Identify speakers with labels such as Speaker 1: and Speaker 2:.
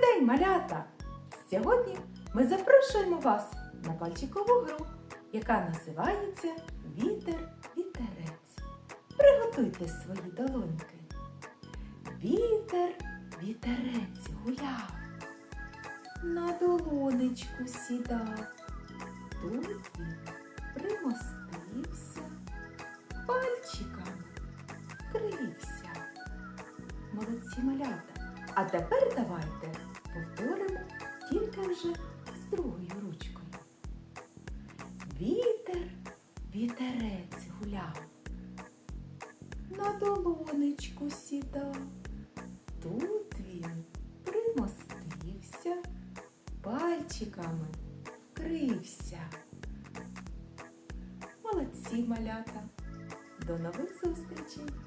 Speaker 1: день, малята! Сьогодні ми запрошуємо вас на пальчикову гру, яка називається Вітер вітерець. Приготуйте свої долоньки. Вітер вітерець гуляв, на долонечку сідав. Тут він примостився, пальчиками крився. Молодці малята. А тепер давайте повторимо тільки вже з другою ручкою. Вітер, вітерець гуляв, на долонечку сідав. Тут він примостився, пальчиками вкрився. Молодці малята. До нових зустрічей!